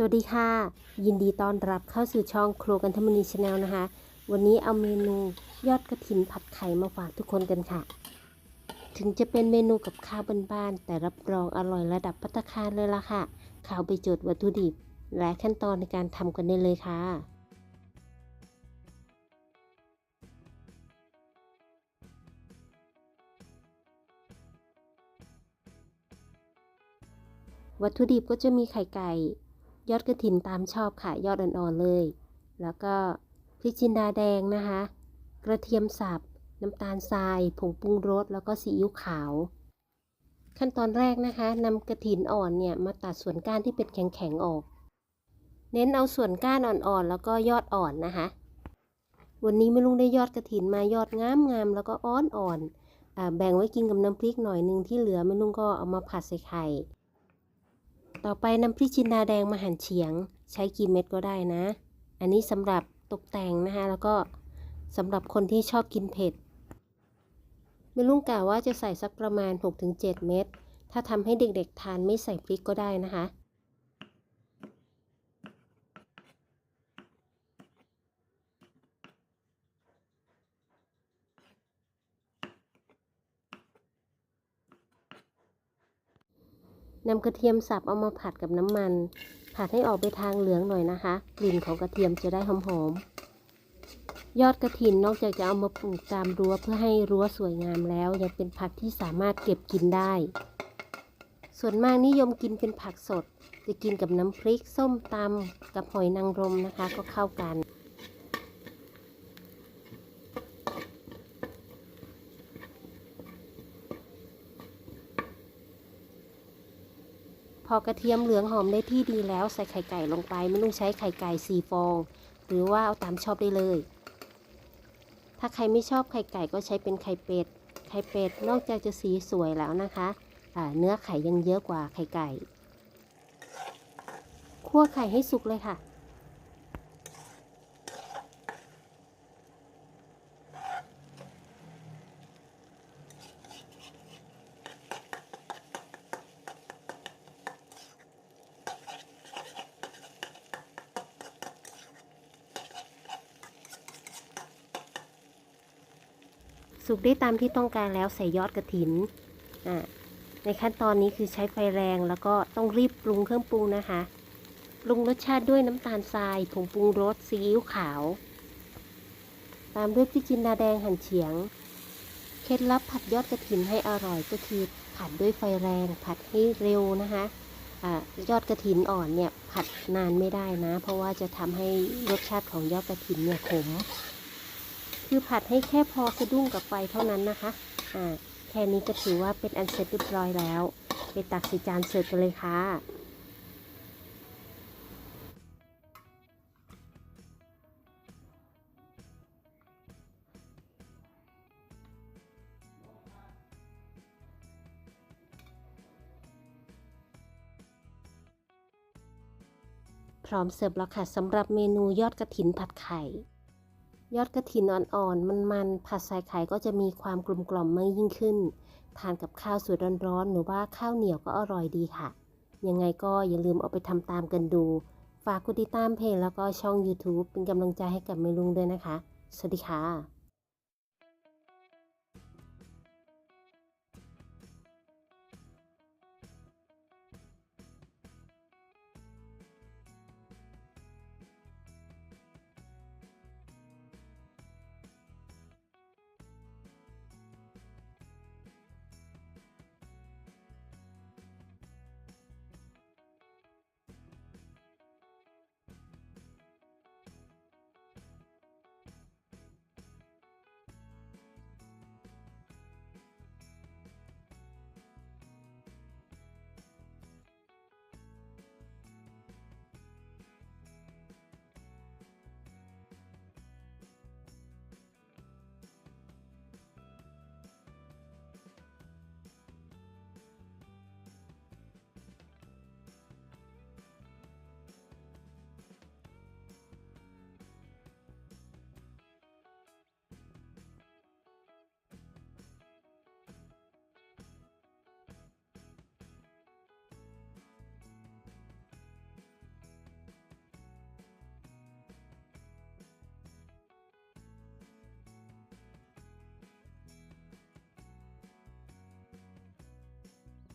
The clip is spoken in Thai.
สวัสดีค่ะ ยินดีต้อนรับเข้าสู่ช่องครัวกันธรรมนีชาแนลนะคะ วันนี้เอาเมนูยอดกระถินผัดไข่มาฝากทุกคนกันค่ะ ถึงจะเป็นเมนูกับข้าวบ้านๆแต่รับรองอร่อยระดับพัตตาคารเลยล่ะค่ะข่าวไปจดวัตถุดิบ และขั้นตอนในการทำกันได้เลยค่ะวัตถุดิบก็จะมีไข่ไก่ ยอดกระถินตามชอบค่ะ ยอดอ่อนๆเลย แล้วก็พริกจินดาแดงนะคะ กระเทียมสับ น้ำตาลทราย ผงปรุงรส แล้วก็ซีอิ๊วขาว ขั้นตอนแรกนะคะนำกระถินอ่อนเนี่ยมาตัดส่วนก้านที่เป็นแข็งๆออก เน้นเอาส่วนก้านอ่อนๆ แล้วก็ยอดอ่อนนะคะ วันนี้แม่ลุงได้ยอดกระถินมายอดงามๆ แล้วก็อ้อนอ่อนอแบ่งไว้กินกับน้ำพริกหน่อยหนึงที่เหลือแม่ลุงก็เอามาผัดใส่ไข่ ต่อไปนำพริกจินดาแดงมาหั่นเฉียง ใช้กี่เม็ดก็ได้นะ อันนี้สำหรับตกแต่งนะคะ แล้วก็สำหรับคนที่ชอบกินเผ็ดแม่ลุงกล่าวว่าจะใส่สักประมาณ 6-7 เม็ดถ้าทำให้เด็กๆทานไม่ใส่พริกก็ได้นะคะ นำกระเทียมสับเอามาผัดกับน้ำมัน ผัดให้ออกไปทางเหลืองหน่อยนะคะ กลิ่นของกระเทียมจะได้หอมๆ ยอดกระถินนอกจากจะเอามาปลูกตามรั้วเพื่อให้รั้วสวยงามแล้ว ยังเป็นผักที่สามารถเก็บกินได้ ส่วนมากนิยมกินเป็นผักสด จะกินกับน้ำพริกส้มตำกับหอยนางรมนะคะก็เข้ากัน พอกระเทียมเหลืองหอมได้ที่ดีแล้วใส่ไข่ไก่ลงไป ไม่ต้องใช้ไข่ไก่สี่ฟอง หรือว่าเอาตามชอบได้เลย ถ้าใครไม่ชอบไข่ไก่ก็ใช้เป็นไข่เป็ด ไข่เป็ดนอกจากจะสีสวยแล้วนะคะะเนื้อไข่ยังเยอะกว่าไข่ไก่ คั่วไข่ให้สุกเลยค่ะ สุกได้ตามที่ต้องการแล้วใส่ยอดกระถินอ่าในขั้นตอนนี้คือใช้ไฟแรงแล้วก็ต้องรีบปรุงเครื่องปรุงนะคะ ปรุงรสชาติด้วยน้ำตาลทรายผงปรุงรสซีอิ๊วขาว ตามด้วยพริกจินดาแดงหั่นเฉียง เคล็ดลับผัดยอดกระถินให้อร่อยก็คือผัดด้วยไฟแรงผัดให้เร็วนะคะอายอดกระถินอ่อนเนี่ยผัดนานไม่ได้นะ เพราะว่าจะทำให้รสชาติของยอดกระถินเนี่ยขม คือผัดให้แค่พอสะดุ้งกับไฟเท่านั้นนะคะอ่าแค่นี้ก็ถือว่าเป็นอันเสร็จเรียบร้อยแล้ว ไปตักใส่จานเสิร์ฟกันเลยค่ะพร้อมเสิร์ฟแล้วค่ะสำหรับเมนูยอดกระถินผัดไข่ ยอดกระถินอ่อนๆ มันๆ ผัดใส่ไข่ก็จะมีความกลมกล่อมมากยิ่งขึ้น ทานกับข้าวสวยร้อนๆ หรือว่าข้าวเหนียวก็อร่อยดีค่ะ ยังไงก็อย่าลืมเอาไปทำตามกันดู ฝากกดติดตามเพจแล้วก็ช่อง YouTube เป็นกำลังใจให้กับเมลุงด้วยนะคะ สวัสดีค่ะ